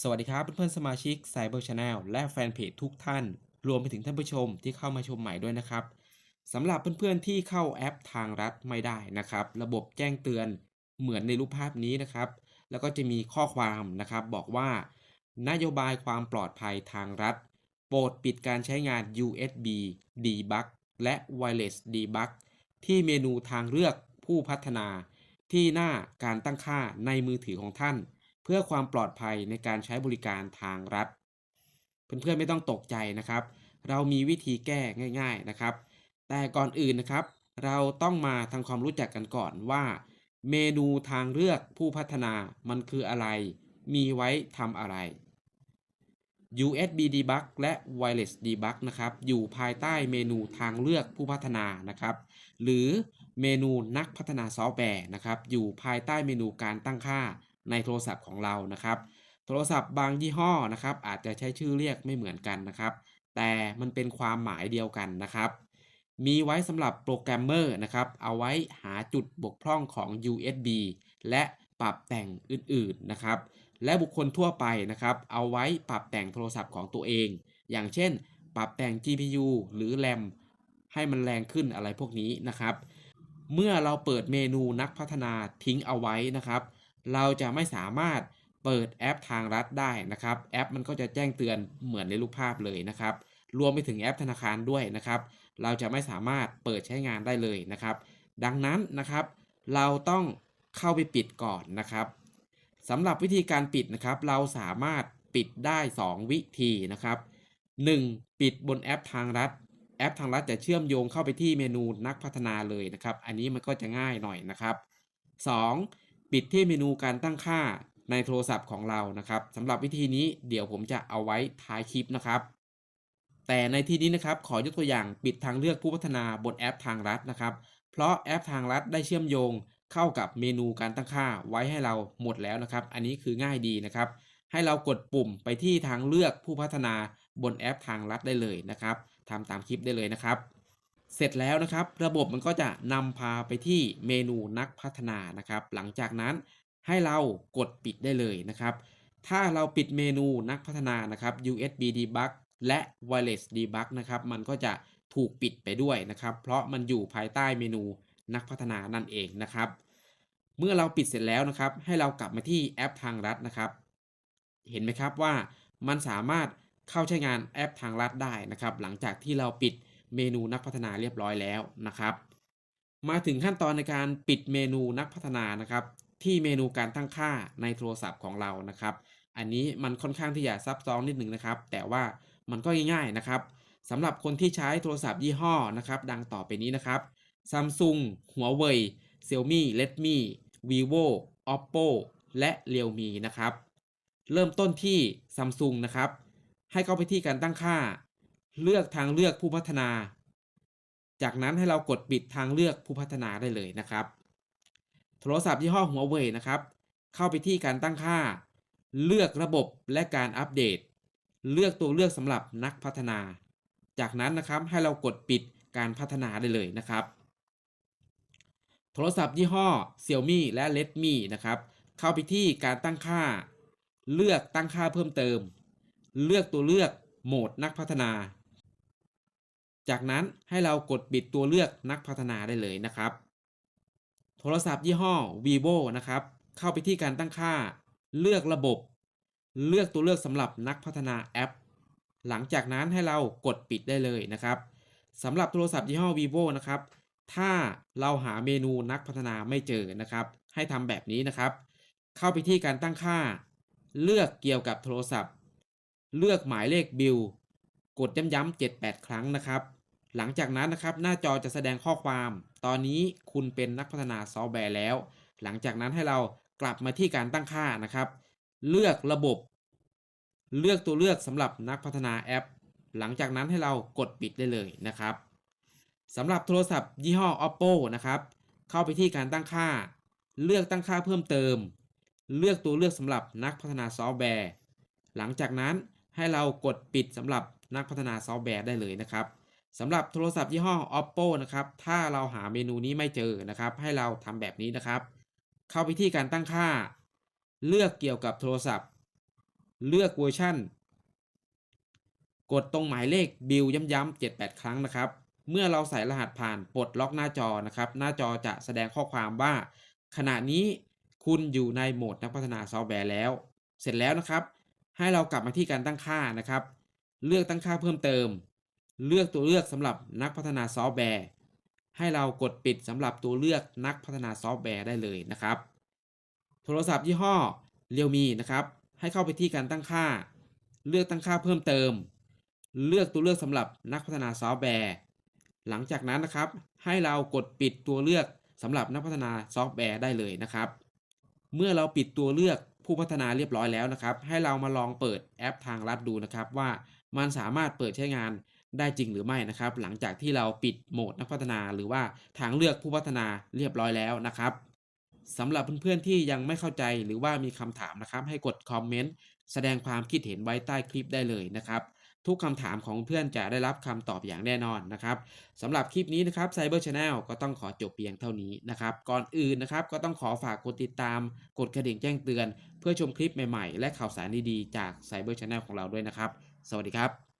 สวัสดีครับเพื่อนๆสมาชิก Cyber Channel และแฟนเพจทุกท่าน รวมไปถึงท่านผู้ชมที่เข้ามาชมใหม่ด้วยนะครับสำหรับเพื่อนๆที่เข้าแอปทางรัฐไม่ได้นะครับ ระบบแจ้งเตือนเหมือนในรูปภาพนี้นะครับ แล้วก็จะมีข้อความนะครับบอกว่า นโยบายความปลอดภัยทางรัฐ โปรดปิดการใช้งาน USB Debug และ Wireless Debug ที่เมนูทางเลือกผู้พัฒนา ที่หน้าการตั้งค่าในมือถือของท่าน เพื่อความปลอดภัยในการใช้บริการทางรัฐ เพื่อนๆไม่ต้องตกใจนะครับ เรามีวิธีแก้ง่าย ๆนะครับ แต่ก่อนอื่นนะครับ เราต้องมาทำความรู้จักกันก่อนว่า เมนูทางเลือกผู้พัฒนามันคืออะไร มีไว้ทำอะไร USB Debug และ Wireless Debug นะครับ อยู่ภายใต้เมนูทางเลือกผู้พัฒนานะครับ หรือเมนูนักพัฒนาซอฟต์แวร์นะครับ อยู่ภายใต้เมนูการตั้งค่า ในโทรศัพท์ของเรานะครับ โทรศัพท์บางยี่ห้อนะครับ อาจจะใช้ชื่อเรียกไม่เหมือนกันนะครับ แต่มันเป็นความหมายเดียวกันนะครับ มีไว้สำหรับโปรแกรมเมอร์นะครับ เอาไว้หาจุดบกพร่องของ USB และปรับแต่งอื่นๆนะครับ และบุคคลทั่วไปนะครับ เอาไว้ปรับแต่งโทรศัพท์ของตัวเอง อย่างเช่น ปรับแต่ง GPU หรือ RAM ให้มันแรงขึ้นอะไรพวกนี้นะครับ เมื่อเราเปิดเมนูนักพัฒนาทิ้งเอาไว้นะครับ เราจะไม่สามารถเปิดแอปทางรัฐได้นะครับ แอปมันก็จะแจ้งเตือนเหมือนในรูปภาพเลยนะครับ รวมไปถึงแอปธนาคารด้วยนะครับ เราจะไม่สามารถเปิดใช้งานได้เลยนะครับ ดังนั้นนะครับ เราต้องเข้าไปปิดก่อนนะครับสำหรับวิธีการปิดนะครับ เราสามารถปิดได้ 2 วิธีนะครับ 1. ปิดบนแอปทางรัฐ แอปทางรัฐจะเชื่อมโยงเข้าไปที่เมนูนักพัฒนาเลยนะครับ อันนี้มันก็จะง่ายหน่อยนะครับ 2. ปิดที่เมนูการตั้งค่าในโทรศัพท์ของเรานะครับสำหรับวิธีนี้เดี๋ยวผมจะเอาไว้ท้ายคลิปนะครับ แต่ในที่นี้นะครับขอยกตัวอย่างปิดทางเลือกผู้พัฒนาบนแอปทางรัฐนะครับ เพราะแอปทางรัฐได้เชื่อมโยงเข้ากับเมนูการตั้งค่าไว้ให้เราหมดแล้วนะครับ อันนี้คือง่ายดีนะครับ ให้เรากดปุ่มไปที่ทางเลือกผู้พัฒนาบนแอปทางรัฐได้เลยนะครับทำตามคลิปได้เลยนะครับ เสร็จแล้วนะครับ ระบบมันก็จะนำพาไปที่เมนูนักพัฒนานะครับ หลังจากนั้นให้เรากดปิดได้เลยนะครับ ถ้าเราปิดเมนูนักพัฒนานะครับ USB Debug และ Wireless Debug นะครับ มันก็จะถูกปิดไปด้วยนะครับ เพราะมันอยู่ภายใต้เมนูนักพัฒนานั่นเองนะครับ เมื่อเราปิดเสร็จแล้วนะครับ ให้เรากลับมาที่แอปทางรัฐนะครับ เห็นไหมครับว่ามันสามารถเข้าใช้งานแอปทางรัฐได้นะครับ หลังจากที่เราปิด เมนูนักพัฒนาเรียบร้อยแล้วนะครับ มาถึงขั้นตอนในการปิดเมนูนักพัฒนานะครับ ที่เมนูการตั้งค่าในโทรศัพท์ของเรานะครับ อันนี้มันค่อนข้างที่จะซับซ้อนนิดหนึ่งนะครับ แต่ว่ามันก็ง่ายๆนะครับสำหรับคนที่ใช้โทรศัพท์ยี่ห้อนะครับ ดังต่อไปนี้นะครับ Samsung Huawei Xiaomi Redmi Vivo Oppo และ Realme นะครับ เริ่มต้นที่ Samsung นะครับ ให้เข้าไปที่การตั้งค่า เลือกทางเลือกผู้พัฒนา จากนั้นให้เรากดปิดทางเลือกผู้พัฒนาได้เลยนะครับ โทรศัพท์ยี่ห้อ Huawei นะครับ เข้าไปที่การตั้งค่า เลือกระบบและการอัปเดต เลือกตัวเลือกสำหรับนักพัฒนา จากนั้นนะครับให้เรากดปิดการพัฒนาได้เลยนะครับ โทรศัพท์ยี่ห้อ Xiaomi และ Redmi นะครับ เข้าไปที่การตั้งค่า เลือกตั้งค่าเพิ่มเติม เลือกตัวเลือกโหมดนักพัฒนา จากนั้นให้เรากดปิดตัวเลือกนักพัฒนาได้เลยนะครับ โทรศัพท์ยี่ห้อ vivo นะครับ เข้าไปที่การตั้งค่า เลือกระบบ เลือกตัวเลือกสำหรับนักพัฒนาแอป หลังจากนั้นให้เรากดปิดได้เลยนะครับสำหรับโทรศัพท์ยี่ห้อ vivo นะครับ ถ้าเราหาเมนูนักพัฒนาไม่เจอนะครับ ให้ทำแบบนี้นะครับ เข้าไปที่การตั้งค่า เลือกเกี่ยวกับโทรศัพท์ เลือกหมายเลขบิล กดย้ำๆ7-8 ครั้งนะครับ หลังจากนั้นนะครับ หน้าจอจะแสดงข้อความ ตอนนี้คุณเป็นนักพัฒนาซอฟต์แวร์แล้ว หลังจากนั้นให้เรากลับมาที่การตั้งค่านะครับ เลือกระบบ เลือกตัวเลือกสำหรับนักพัฒนาแอป หลังจากนั้นให้เรากดปิดได้เลยนะครับสำหรับโทรศัพท์ยี่ห้อ oppo นะครับ เข้าไปที่การตั้งค่า เลือกตั้งค่าเพิ่มเติม เลือกตัวเลือกสำหรับนักพัฒนาซอฟต์แวร์ หลังจากนั้นให้เรากดปิดสำหรับ นักพัฒนาซอฟต์แวร์ได้เลยนะครับสำหรับโทรศัพท์ยี่ห้อ oppo นะครับ ถ้าเราหาเมนูนี้ไม่เจอนะครับ ให้เราทำแบบนี้นะครับ เข้าไปที่การตั้งค่า เลือกเกี่ยวกับโทรศัพท์ เลือกเวอร์ชันกดตรงหมายเลขบิลย้ำๆ7-8 ครั้งนะครับ เมื่อเราใส่รหัสผ่านปลดล็อกหน้าจอนะครับ หน้าจอจะแสดงข้อความว่า ขณะนี้คุณอยู่ในโหมดนักพัฒนาซอฟต์แวร์แล้ว เสร็จแล้วนะครับ ให้เรากลับมาที่การตั้งค่านะครับ เลือกตั้งค่าเพิ่มเติม เลือกตัวเลือกสำหรับนักพัฒนาซอฟต์แวร์ ให้เรากดปิดสำหรับตัวเลือกนักพัฒนาซอฟต์แวร์ได้เลยนะครับ โทรศัพท์ยี่ห้อเรียวมีนะครับ ให้เข้าไปที่การตั้งค่า เลือกตั้งค่าเพิ่มเติม เลือกตัวเลือกสำหรับนักพัฒนาซอฟต์แวร์ หลังจากนั้นนะครับ ให้เรากดปิดตัวเลือกสำหรับนักพัฒนาซอฟต์แวร์ได้เลยนะครับ เมื่อเราปิดตัวเลือกผู้พัฒนาเรียบร้อยแล้วนะครับ ให้เรามาลองเปิดแอปทางลัดดูนะครับว่า มันสามารถเปิดใช้งานได้จริงหรือไม่นะครับ หลังจากที่เราปิดโหมดนักพัฒนา หรือว่าทางเลือกผู้พัฒนาเรียบร้อยแล้วนะครับสำหรับเพื่อนๆที่ยังไม่เข้าใจหรือว่ามีคำถามนะครับ ให้กดคอมเมนต์แสดงความคิดเห็นไว้ใต้คลิปได้เลยนะครับทุกคำถามของเพื่อนจะได้รับคำตอบอย่างแน่นอนนะครับสำหรับคลิปนี้นะครับ Cyber Channel ก็ต้องขอจบเพียงเท่านี้นะครับ ก่อนอื่นนะครับก็ต้องขอฝากกดติดตาม กดกระดิ่งแจ้งเตือน เพื่อชมคลิปใหม่ๆ และข่าวสารดีๆ จาก Cyber Channel ของเราด้วยนะครับ สวัสดีครับ